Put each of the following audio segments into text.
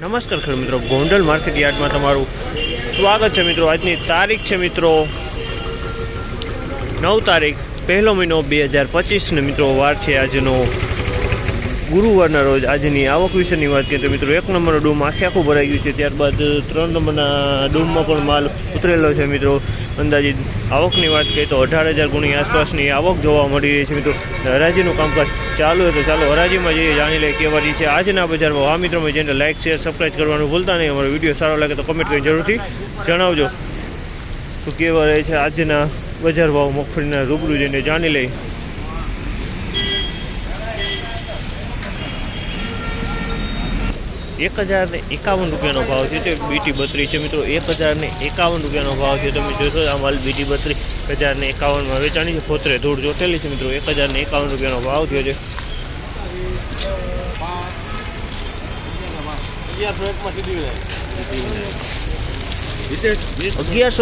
નમસ્કાર ખેડૂત મિત્રો, ગોંડલ માર્કેટ યાર્ડમાં તમારું સ્વાગત છે મિત્રો. આજની તારીખ છે મિત્રો નવ તારીખ, પહેલો મહિનો બે હજાર પચીસને મિત્રો વાર છે આજનો ગુરુવારના રોજ આજની આવક વિશેની વાત કરીએ તો મિત્રો, એક નંબરનો ડૂમ આખે આખું ભરાઈ ગયું છે. ત્યારબાદ ત્રણ નંબરના ડૂમમાં પણ માલ ઉતરેલો છે મિત્રો. અંદાજિત આવકની વાત કરીએ તો અઢાર હજાર ગુણી આસપાસની આવક જોવા મળી રહી છે મિત્રો. હરાજીનું કામકાજ ચાલુ હોય તો ચાલો હરાજીમાં જઈએ, જાણી લઈએ કેવા રહી છે. આજના બજારમાં આ મિત્રો જેને લાઇક શેર સબસ્ક્રાઈબ કરવાનું ભૂલતા નહીં. અમારો વીડિયો સારો લાગે તો કમેન્ટ કરી જરૂરથી જણાવજો. તો કેવા રહે છે આજના બજાર ભાવ? મગફળીના રૂબરૂ જઈને જાણી લઈ એક હજાર ને એકાવન રૂપિયાનો ભાવ છે. તે બીટી બત્રી છે મિત્રો, એક હજાર ને એકાવન રૂપિયાનો ભાવ છે તમે જોશો આ માલ બીટી બત્રી હજાર ને એકાવનમાં વેચાણી છે. ફોતરે ધૂળ ચોટેલી છે મિત્રો, એક હજાર ને એકાવન રૂપિયાનો ભાવ થયો છે. અગિયારસો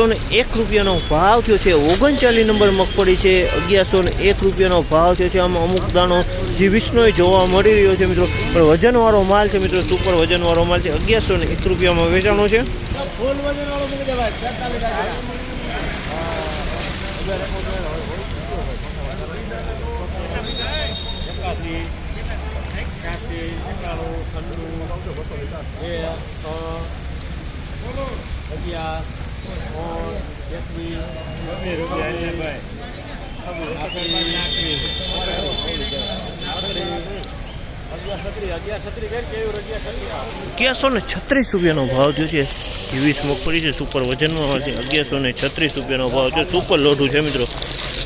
ને એક રૂપિયાનો ભાવ થયો છે. ઓગણચાલીસ નંબર મગફળી છે. અગિયારસો ને એક રૂપિયાનો ભાવ થયો છે. આમાં અમુક દાણો જે વિષ્ણુ જોવા મળી રહ્યો છે મિત્રો. પણ વજનવાળો માલ છે મિત્રો. સુપર વજનવાળો માલ છે. અગિયારસો ને એક રૂપિયામાં વેચાણો છે. એકાસી અગિયાર એકવીસ બે રૂપિયા અગિયારસો ને છત્રીસ રૂપિયાનો ભાવ થયો છે. વીસ મગફળી છે સુપર વજનમાં છે. અગિયારસો ને છત્રીસ રૂપિયાનો ભાવ છે સુપર લોઢું છે મિત્રો.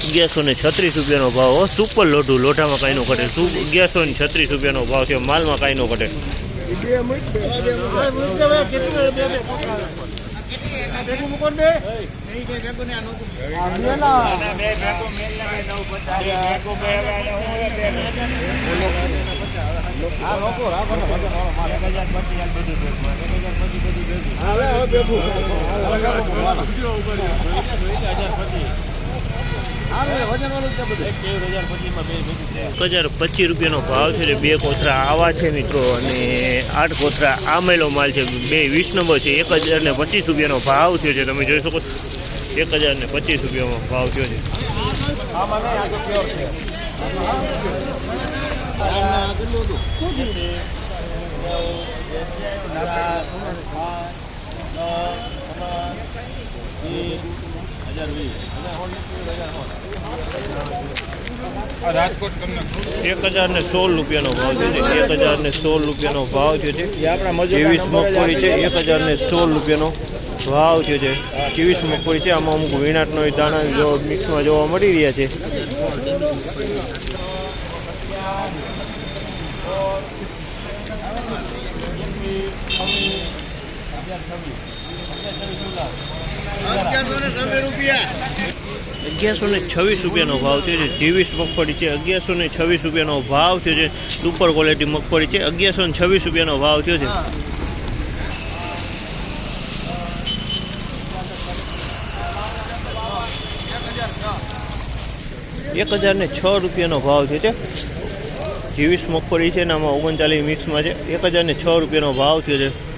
અગિયારસો ને છત્રીસ રૂપિયાનો ભાવ હો. સુપર લોઢું. લોઢામાં કાંઈ નો ઘટે. સુ અગિયારસો ને છત્રીસ રૂપિયાનો ભાવ છે માલમાં કાંઈ નો ઘટે. હવે હવે વાળું છે બધું એક હજાર પચીસ રૂપિયાનો ભાવ છે બે કોથરા આવા છે મિત્રો અને આઠ કોથરા આમેલો માલ છે. બે વીસ નંબર છે. એક હજાર ને પચીસ રૂપિયાનો ભાવ થયો છે. તમે જોઈ શકો એક હજાર ને પચીસ રૂપિયાનો ભાવ થયો છે. આમાં એક હજાર સોળ રૂપિયાનો ભાવ છે. એક હજાર સોળ રૂપિયાનો ભાવ થયો છે. ત્રેવીસ છે. એક હજાર સોળ રૂપિયાનો ભાવ થયો છે. ત્રેવીસ મગફળી છે? આમાં અમુક વીણાટનો દાણા જો મિક્સમાં જોવા મળી રહ્યા છે અગિયારસો ને છવ્વીસ રૂપિયા અગિયારસો ને છવ્વીસ રૂપિયાનો ભાવ થયો છે ત્રેવીસ મગફળી છે, અગિયારસો ને છવ્વીસ રૂપિયાનો ભાવ થયો છે સુપર ક્વોલિટી મગફળી છે, અગિયારસો ને છવ્વીસ રૂપિયાનો ભાવ થયો છે. એક હજાર ને છ રૂપિયાનો ભાવ થયો છે ત્રેવીસ મગફળી છે ને આમાં ઓગણચાલીસ મિક્સમાં છે. એક હજાર ને છ રૂપિયાનો ભાવ થયો છે.